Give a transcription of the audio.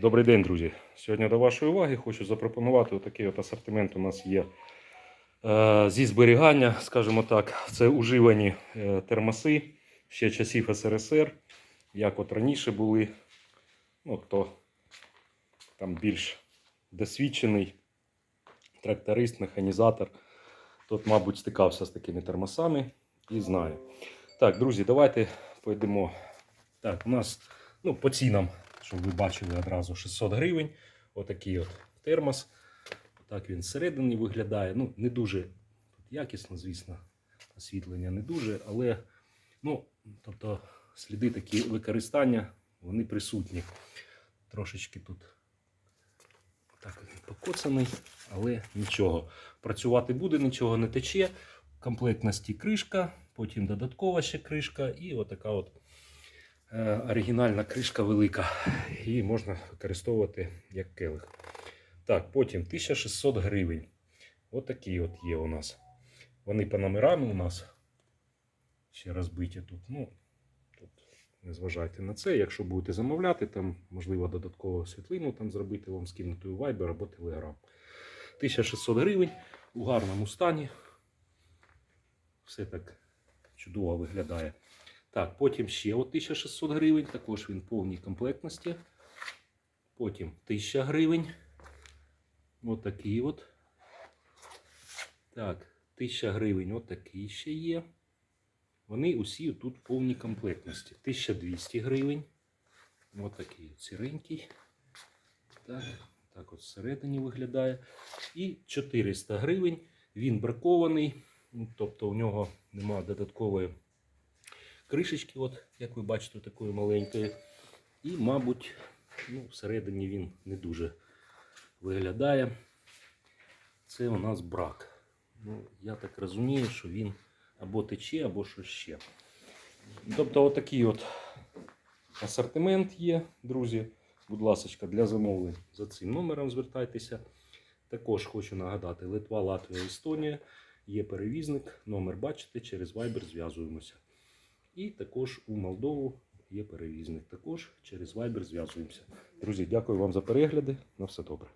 Добрий день, друзі. Сьогодні до вашої уваги хочу запропонувати отакий от асортимент у нас є е, зі зберігання, скажімо так. Це уживані е, термоси ще часів СРСР, як от раніше були. Ну, хто там більш досвідчений тракторист, механізатор, тот, мабуть, стикався з такими термосами і знає. Так, друзі, давайте пойдемо. Так, у нас ну, по цінам, щоб ви бачили одразу 600 гривень. Отакий от термос. Так він зсередині виглядає. Ну, не дуже якісно, звісно, освітлення не дуже, але ну, тобто, сліди такі використання, вони присутні. Трошечки тут так покоцаний, але нічого. Працювати буде, нічого не тече. Комплектності кришка, потім додаткова ще кришка і отака от оригінальна кришка велика. Її можна використовувати як келих. Так, потім 1600 гривень. Отакі от є у нас. Вони по номерам у нас ще розбиті тут. Ну, тут не зважайте на це. Якщо будете замовляти, там можливо додаткову світлину там зробити вам скинути у Viber або Telegram. 1600 гривень у гарному стані. Все так чудово виглядає. Так, потім ще от 1600 гривень, також він в повній комплектності. Потім 1000 гривень. От такий от. Так, 1000 гривень, от такий ще є. Вони усі тут в повній комплектності. 1200 гривень. Ось такий от сіренький. Так, так от всередині виглядає. І 400 гривень. Він бракований. Ну, Тобто у нього немає додаткової кришечки, от, як ви бачите, такої маленької. І, мабуть, ну, всередині він не дуже виглядає. Це у нас брак. Ну, я так розумію, що він або тече, або що ще. Тобто, отакий от асортимент є, друзі. Будь ласка, для замовлень за цим номером звертайтеся. Також хочу нагадати: Литва, Латвія, Естонія. Є перевізник, номер бачите, через Viber зв'язуємося. І також у Молдову є перевізник. Також через Viber зв'язуємося. Друзі, дякую вам за перегляди. На все добре.